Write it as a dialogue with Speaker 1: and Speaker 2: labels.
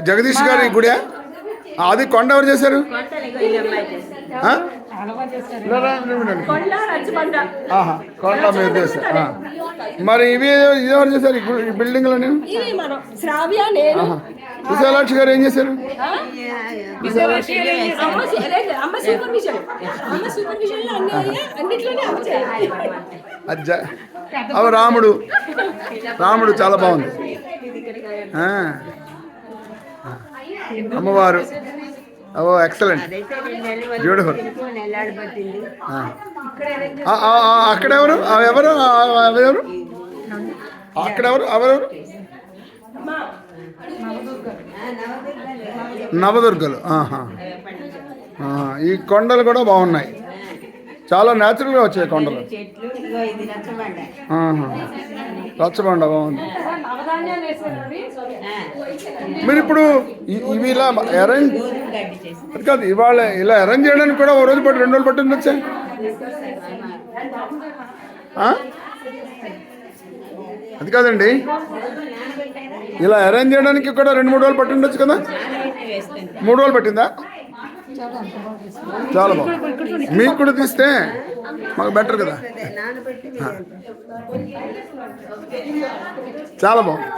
Speaker 1: జగదీష్ గారి గుడియా అది కొండ ఎవరు చేశారు?
Speaker 2: కొండ
Speaker 1: మీరు చేశారు. మరి ఇవి ఇది చేశారు ఈ గు- ఈ
Speaker 2: నేను
Speaker 1: విశాలాక్షి గారు ఏం చేశారు?
Speaker 2: అమ్మ సూపర్విజన్. అన్నిట్లోనే అమ్మ
Speaker 1: అవ రాముడు. రాముడు చాలా బాగుంది. అమ్మవారు. ఓ ఎక్సలెంట్ బ్యూటిఫుల్ అక్కడెవరు? ఎవరు? ఎవరు? అక్కడెవరు? ఎవరెవరు? నవదుర్గలు. ఈ కొండలు కూడా బాగున్నాయి. చాలా న్యాచురల్గా వచ్చాయి కొండలు.
Speaker 3: రచ్చబండ.
Speaker 1: బాగుంది. మీరు ఇప్పుడు ఇవి ఇలా అరేంజ్ అది కాదు ఇవాళ ఇలా అరేంజ్ చేయడానికి కూడా ఓ రోజు పట్టి రెండు రోజులు పట్టింది వచ్చా? అది కాదండి. ఇలా అరేంజ్ చేయడానికి కూడా రెండు మూడు రోజులు పట్టి ఉండొచ్చు కదా? మూడు రోజులు పట్టిందా? చాలా బాగుంది. మీకు కూడా తీస్తే మాకు బెటర్ కదా. చాలా బాగుంది.